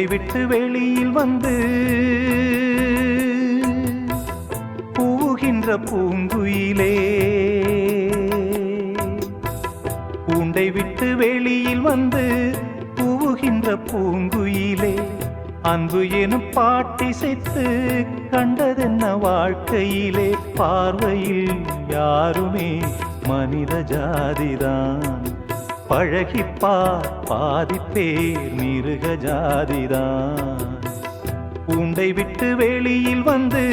கூண்டை விட்டு வெளியில் வந்து பூகின்ற பூங்குயிலே. கூண்டை விட்டு வெளியில் வந்து பூகின்ற பூங்குயிலே. அன்பு எனும் பாட்டிசைத்து கண்டதென்ன வாழ்க்கையிலே. பார்வையில் யாருமே மனித ஜாதிதான். பழகிப்பார் பாதிப்பேர் மிருக ஜாதிதான். பூண்டை விட்டு வெளியில் வந்து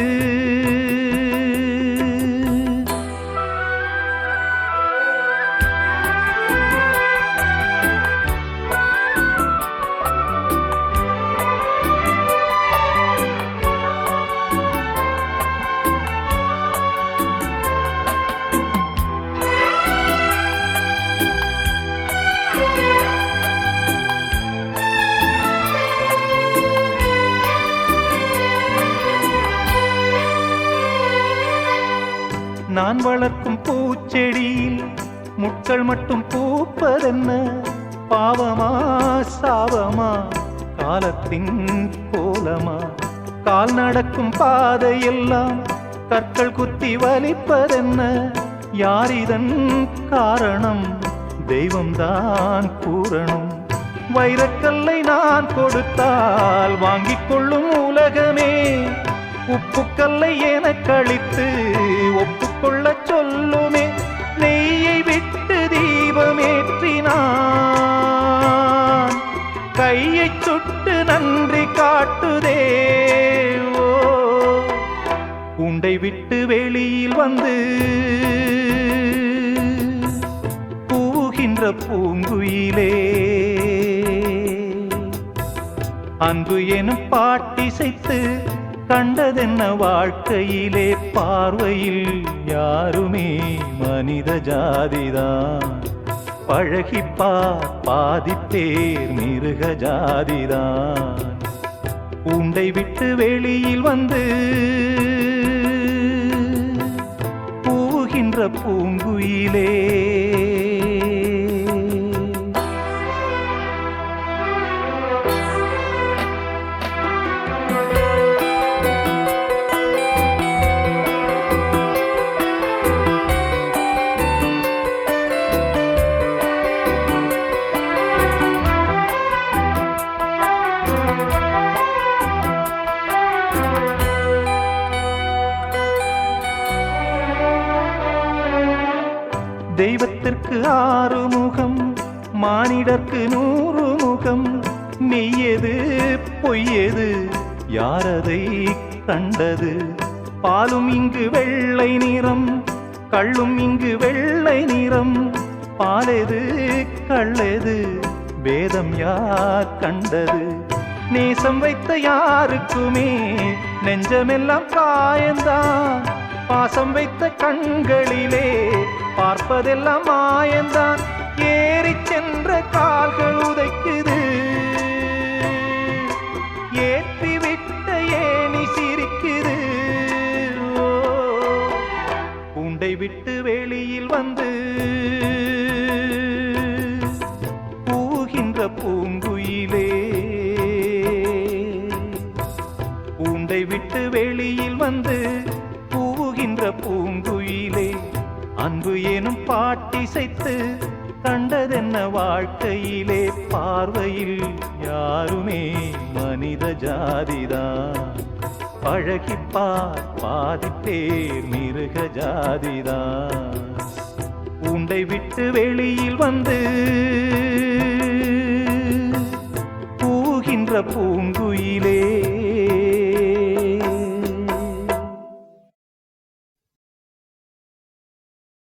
நான் வளர்க்கும் பூச்செடியில் முட்கள் மட்டும் பூப்பதென்ன? பாவமா சாவமா காலத்தின் கோலமா? கால் நடக்கும் பாதையெல்லாம் கற்கள் குத்தி வலிப்பதென்ன? யார் இதன் காரணம்? தெய்வம்தான் கூறணும் வைரக்கல்லை நான் கொடுத்தால் வாங்கிக் கொள்ளும் உலகமே. உப்புக்கல்லை என கழித்து ஒப்புக்கொள்ள சொல்லுமே நெய்யை விட்டு தீபமேற்றினான். கையை சுட்டு நன்றி காட்டுதே உண்டை விட்டு வெளியில் வந்து பூகின்ற பூங்குயிலே. அன்பு எனும் பாட்டிசைத்து கண்டதென்ன வாழ்க்கையிலே பார்வையில் யாருமே மனித ஜாதிதான். பழகிப்பா பாதித்தேர் மிருக ஜாதிதான். உண்டை விட்டு வெளியில் வந்து பூகின்ற பூங்குயிலே தெய்வத்திற்கு ஆறு முகம் மானிடர்க்கு நூறு முகம் மெய்யது பொய்யது யாரதை கண்டது? பாலும் இங்கு வெள்ளை நிறம் கள்ளும் இங்கு வெள்ளை நிறம். பாலெது கள்ளெது வேதம் யார் கண்டது? நேசம் வைத்த யாருக்குமே நெஞ்சமெல்லாம் காயந்தான். பாசம் வைத்த கண்களிலே பார்ப்பதெல்லாம் மாயந்தான். ஏறி சென்ற கால்கள் உதைக்குது. ஏற்றிவிட்ட ஏனி சிரிக்குது. ஓ, பூண்டை விட்டு வெளியில் வந்து பூகின்ற பூங்குயிலே. பூண்டை விட்டு வெளியில் வந்து பூகின்ற பூங்குயிலே. அன்பு எனும் பாட்டிசைத்து கண்டதென்ன வாழ்க்கையிலே பார்வையில் யாருமே மனித ஜாதிதான். பழகிப்பார் பாதிப்பேர் மிருக ஜாதிதான். உண்டை விட்டு வெளியில் வந்து பூகின்ற பூங்குயிலே